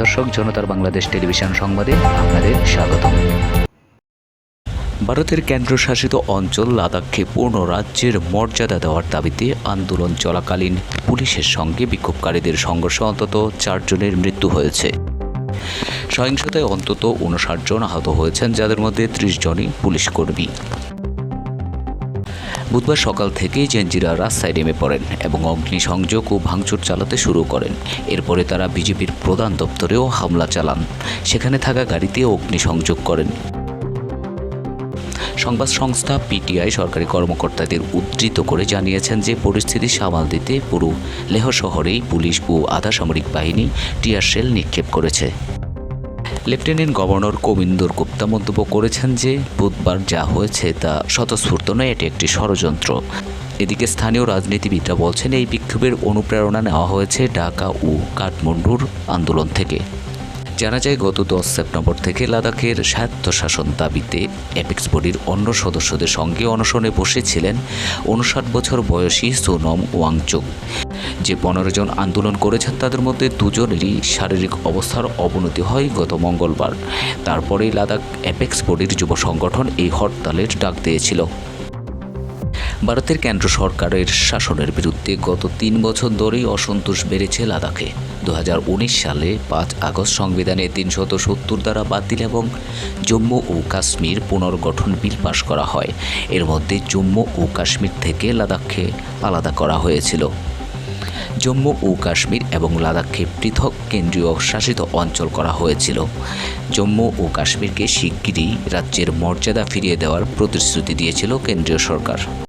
দর্শক, জনতার বাংলাদেশ টেলিভিশন সংবাদে আপনাদের স্বাগতম। ভারতের কেন্দ্রশাসিত অঞ্চল লাদাখকে পূর্ণ রাজ্যের মর্যাদা দেওয়ার দাবিতে আন্দোলন চলাকালীন পুলিশের সঙ্গে বিক্ষোভকারীদের সংঘর্ষে অন্তত চারজনের মৃত্যু হয়েছে। সহিংসতায় অন্তত উনষাট জন আহত হয়েছেন, যাদের মধ্যে ত্রিশ জনই পুলিশ কর্মী। বুধবার সকাল থেকেই জেনজিরা রাস্তায় নেমে পড়েন এবং অগ্নিসংযোগ ও ভাঙচুর চালাতে শুরু করেন। এরপরে তারা বিজেপির প্রধান দপ্তরেও হামলা চালান। সেখানে থাকা গাড়িতে অগ্নিসংযোগ করেন। সংবাদ সংস্থা পিটিআই সরকারি কর্মকর্তাদের উদ্ধৃত করে জানিয়েছেন যে, পরিস্থিতি সামাল দিতে পুরো লেহ শহরেই পুলিশ ও আধা সামরিক বাহিনী টিয়ার শেল নিক্ষেপ করেছে। লেফটেন্যান্ট গভর্নর কবিন্দর গুপ্তা মন্তব্য করেছেন যে, বুধবার যা হয়েছে তা স্বতঃস্ফূর্ত নয়, এটি একটি ষড়যন্ত্র। এদিকে স্থানীয় রাজনীতিবিদরা বলছেন, এই বিক্ষোভের অনুপ্রেরণা নেওয়া হয়েছে ঢাকা ও কাঠমান্ডুর আন্দোলন থেকে। জানা যায়, গত দশ সেপ্টেম্বর থেকে লাদাখের স্বায়ত্তশাসন দাবিতে অ্যাপেক্স বডির অন্য সদস্যদের সঙ্গে অনশনে বসেছিলেন উনষাট বছর বয়সী সোনম ওয়াংচুক যে পনেরো জন আন্দোলন করেছেন, তাদের মধ্যে দুজনেরই শারীরিক অবস্থার অবনতি হয় গত মঙ্গলবার। তারপরেই লাদাখ অ্যাপেক্স বডির যুব সংগঠন এই হরতালের ডাক দিয়েছিল। ভারতের কেন্দ্র সরকারের শাসনের বিরুদ্ধে গত তিন বছর ধরেই অসন্তোষ বেড়েছে লাদাখে। দু হাজার উনিশ সালে পাঁচ আগস্ট সংবিধানে তিনশত সত্তর দ্বারা বাতিল এবং জম্মু ও কাশ্মীর পুনর্গঠন বিল পাশ করা হয়। এর মধ্যে জম্মু ও কাশ্মীর থেকে লাদাখকে আলাদা করা হয়েছিল। জম্মু ও কাশ্মীর এবং লাদাখকে পৃথক কেন্দ্রীয় শাসিত অঞ্চল করা হয়েছিল। জম্মু ও কাশ্মীরকে শিগগিরই রাজ্যের মর্যাদা ফিরিয়ে দেওয়ার প্রতিশ্রুতি দিয়েছিল কেন্দ্রীয় সরকার।